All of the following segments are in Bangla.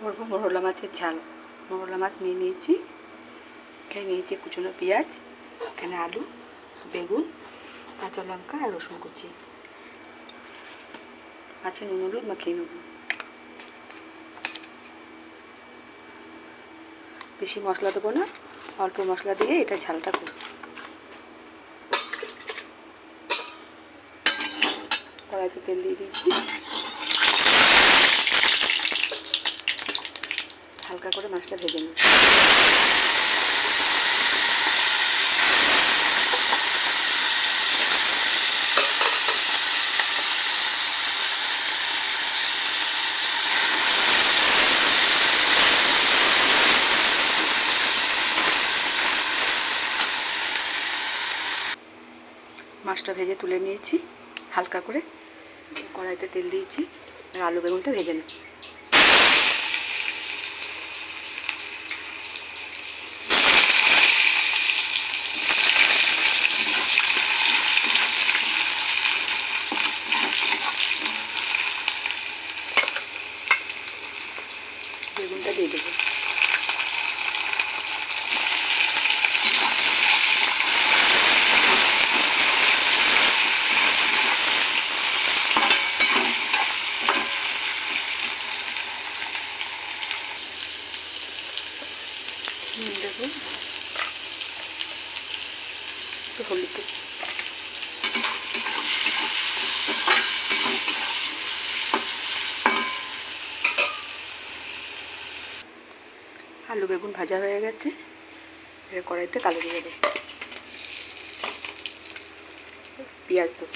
করব, মোরলা মাছের ঝাল। মোরলা মাছ নিয়ে নিয়েছি। এখানে নিয়েছি কুচনো পেঁয়াজ, এখানে আলু, বেগুন, কাঁচা লঙ্কা আর রসুন কুচি। মাছে নুন হলুদ, মাখিয়ে নেব। বেশি মশলা দেবো না, অল্প মশলা দিয়ে এটা ঝালটা করব। কড়াইতে তেল দিয়ে দিয়েছি হালকা করে মাছটা ভেজে নিই। মাছটা ভেজে তুলে নিয়েছি, হালকা করে কড়াইতে তেল দিয়েছি, আর আলু বেগুনটা ভেজে নেব। বেগুনটা দিয়ে দেবো নুন দেবো একটু হলুদ আলু বেগুন ভাজা হয়ে গেছে। কড়াইতে কালো দিয়ে দেবো। পেঁয়াজ দেবো।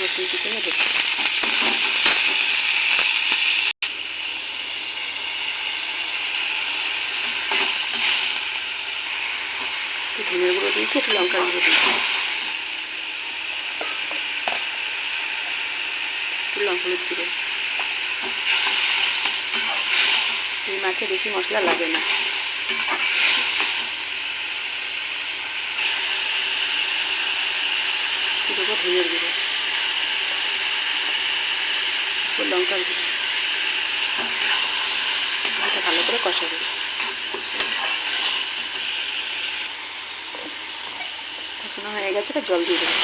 রসুন চিকেনে দেবো। ধনের গুঁড়ো দিয়েছি একটু লঙ্কার গুঁড়ো দিয়েছি লঙ্কা গুঁড়ো এই মাছে বেশি মশলা লাগে না দেবো গুঁড়ো লঙ্কার গুঁড়ো ভালো করে কষাবে কষানো হয়ে গেছে, এটা জল দিয়ে দেবো।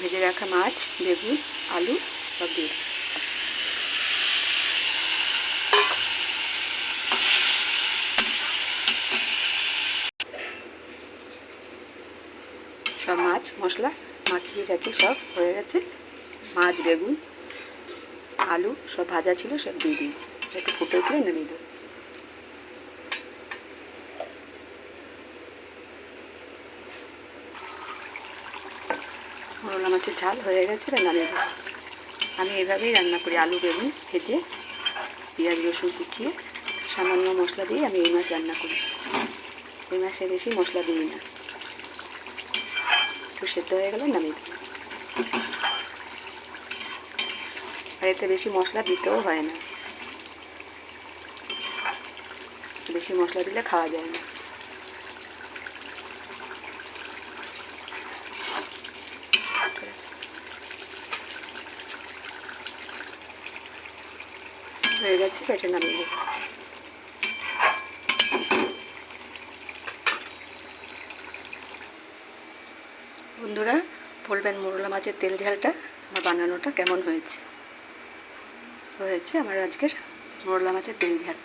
ভেজে রাখা মাছ, বেগুন, আলু, সব দিয়ে সব মাছ, মশলা মাখিয়ে চাখিয়ে সব হয়ে গেছে। মাছ, বেগুন আলু সব ভাজা ছিল সব দিয়ে দিয়েছি। একটু ফুটে উঠলে নামিয়ে দেবো। মোরলা মাছের ঝাল হয়ে গেছে, এবার নামিয়ে দেবো। আমি এভাবেই রান্না করি, আলু, বেগুন ভেজে, পেঁয়াজ, রসুন কুচিয়ে, সামান্য মশলা দিয়ে আমি এই মাছ রান্না করি। এই মাছে বেশি মশলা দিই না। একটু সেদ্ধ হয়ে গেলে নামিয়ে দেবো। আর এতে বেশি মশলা দিতেও হয় না। বেশি মশলা দিলে খাওয়া যায় না। হয়ে গেছে পেটে নামিয়ে। বন্ধুরা বলবেন মোরলা মাছের তেল ঝালটা আমার বানানোটা কেমন হয়েছে? হয়েছে। আমার আজকের মোরলা মাছের তেল ঝাল